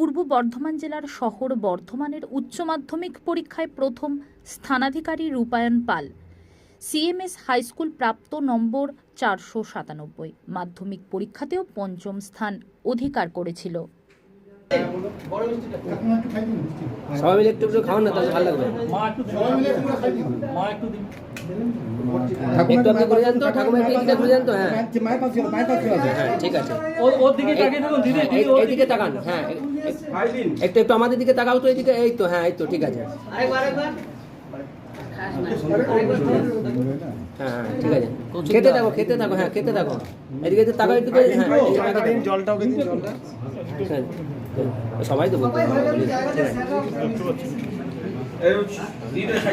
পূর্ব বর্ধমান জেলার শহর বর্ধমানের উচ্চ মাধ্যমিক পরীক্ষায় প্রথম স্থানাধিকারী রূপায়ণ পাল। সিএমএস হাইস্কুল প্রাপ্ত নম্বর চারশো সাতানব্বই। মাধ্যমিক পরীক্ষাতেও পঞ্চম স্থান অধিকার করেছিল। সবাই মিলে একটু একটু খাওয়ান না তাহলে ভালো লাগবে। একটু আপনি করে যান তো ঠাকুমা একটু এদিকে ঘুরে যান তো হ্যাঁ। হ্যাঁ ঠিক আছে। ওর দিকে তাকিয়ে থাকুন দিদি এই- এই- এইদিকে তাকান হ্যাঁ একটু একটু আমাদের দিকে তাকাও তো এইদিকে এই তো হ্যাঁ এই তো ঠিক আছে। হ্যাঁ হ্যাঁ ঠিক আছে। খেতে থাকো খেতে থাকো হ্যাঁ খেতে থাকো। এদিকে তো তাকাও একটু হ্যাঁ। হ্যাঁ, হ্যাঁ, সবাই তো বলতে।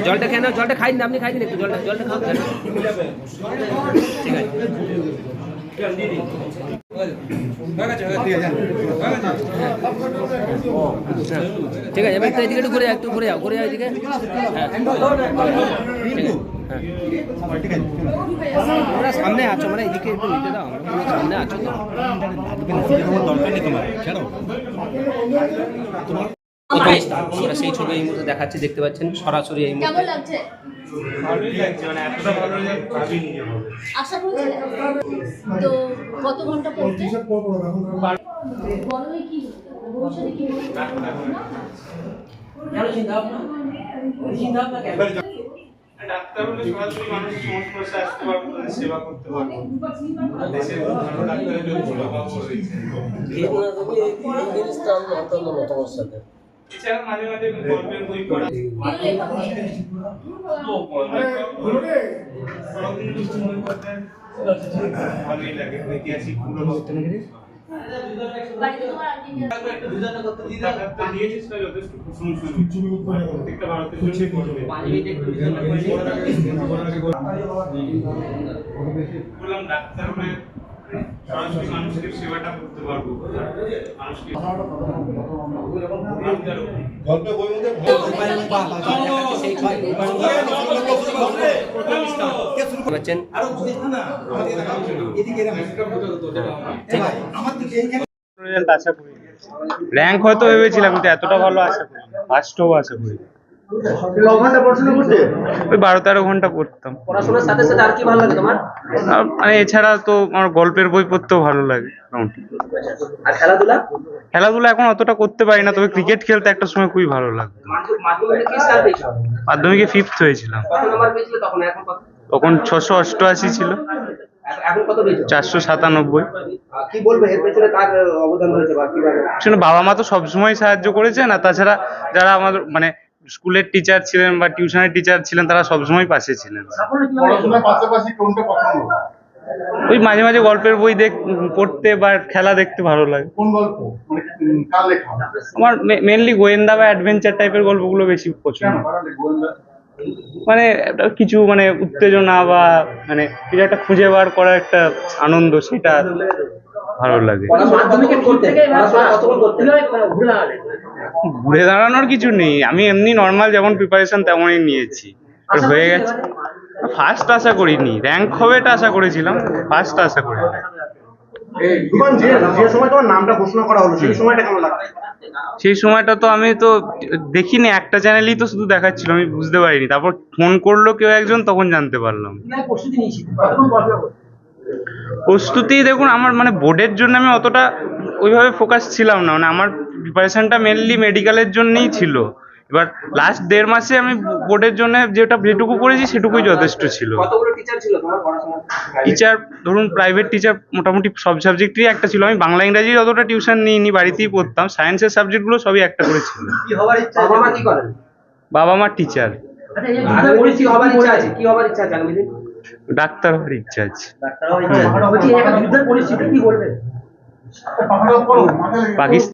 জলটা খেয়ে নাও জলটা খাই না আপনি খাই দিন একটু জলটা জলটা খাও ঠিক আছে। হ্যাঁ, ঠিক আছে এবার এদিকে একটু ঘুরে একটু ঘুরে যাও ঘুরে যাও এদিকে। হ্যাঁ। আছে হ্যাঁ। তোমরা সামনে আছো মানে এদিকে একটু নিতে দাও। সামনে আছো তো। প্রথম স্থান। আমরা সেই ছবি এই মুহূর্তে দেখাচ্ছি দেখতে পাচ্ছেন সরাসরি এই মুহূর্তে কেমন লাগছে আশা করছিলে তো কত ঘণ্টা পড়তে বড় হয়ে কি ভবিষ্যতে কি ডাক্তার হলে সরাসরি মানুষের সংস্পর্শে আসতে পারব তাদের সেবা করতে পারব দেশের ভালো ডাক্তারের জন্য অভাব রয়েছে এছাড়া মাঝে মাঝে গল্পের বই পড়া তো কোনদিন কিছু বই পড়তে ভালোই লাগে ঐতিহাসিক পুরনো বাড়িতে তোমার আর কি কি আছে? ডাক্তার সেবাটা করতে পারব। মানুষকে করি র্যাঙ্ক হয়তো ভেবেছিলাম কিন্তু এতটা ভালো আশা করি ফার্স্টও আশা করি ওই বারো তেরো ঘণ্টা পড়তাম। পড়াশোনার সাথে সাথে আর কি ভালো লাগে তোমার? মানে এছাড়া তো আমার গল্পের বই পড়তেও ভালো লাগে আর খেলাধুলা? খেলাধুলা এখন অতটা করতে পারি না তবে ক্রিকেট খেলতে একটা সময় খুবই ভালো লাগতো। মাধ্যমিকে ফিফথ হয়েছিলাম। তখন? ছশো অষ্টআশি ছিল। চারশো সাতানব্বই। আহ, কি বলবে? এর পেছনে কার অবদান রয়েছে বা কীভাবে? বাবা মা তো সবসময় সাহায্য করেছে না তাছাড়া যারা আমাদের মানে স্কুলের টিচার ছিলেন বা টিউশনের টিচার ছিলেন তারা সবসময় পাশে ছিলেন। ওই মাঝে মাঝে গল্পের বই দেখ পড়তে বা খেলা দেখতে ভালো লাগে। কোন গল্প? মানে কার লেখা? আমার মেনলি গোয়েন্দা বা অ্যাডভেঞ্চার টাইপের গল্পগুলো বেশি পছন্দ। মানে একটা কিছু মানে উত্তেজনা বা মানে কিছু একটা খুঁজে বার করার একটা আনন্দ সেটা ভালো লাগে। ঘুরে দাঁড়ানোর কিছু নেই। আমি এমনি নর্মাল যেমন প্রিপারেশন তেমনই নিয়েছি। হয়ে গেছে ফার্স্ট আশা করিনি। র্যাঙ্ক হবে এটা আশা করেছিলাম। ফার্স্ট আশা করি দোকান যে যে সময় তোমার নামটা ঘোষণা করা হলো সেই সময়টা সেই সময়টা তো আমি তো দেখিনি। একটা চ্যানেলই তো শুধু দেখাচ্ছিল। আমি বুঝতে পারিনি। তারপর ফোন করল কেউ একজন তখন জানতে পারলাম। প্রস্তুতি দেখুন আমার মানে বোর্ডের জন্য আমি অতটা ওইভাবে ফোকাস ছিলাম না। মানে আমার প্রিপারেশনটা মেনলি মেডিকেলের জন্যই ছিল। এবার লাস্ট দেড় মাসে আমি বোর্ডের জন্য যেটা যেটুকু পড়েছি সেটুকুই যথেষ্ট ছিল। টিচার ধরুন প্রাইভেট টিচার মোটামুটি সব সাবজেক্টেরই একটা ছিল। আমি বাংলা ইংরাজির অতটা টিউশন নিইনি বাড়িতেই পড়তাম। সায়েন্সের সাবজেক্টগুলো সবই একটা করে ছিল। কি হবার ইচ্ছা বাবা মা কি করেন? বাবা মা টিচার আগে বলছি হবার ইচ্ছা আছে? কি হবার ইচ্ছা আছে আগামী দিন? ডাক্তার হওয়ার ইচ্ছা আছে। পাকিস্তান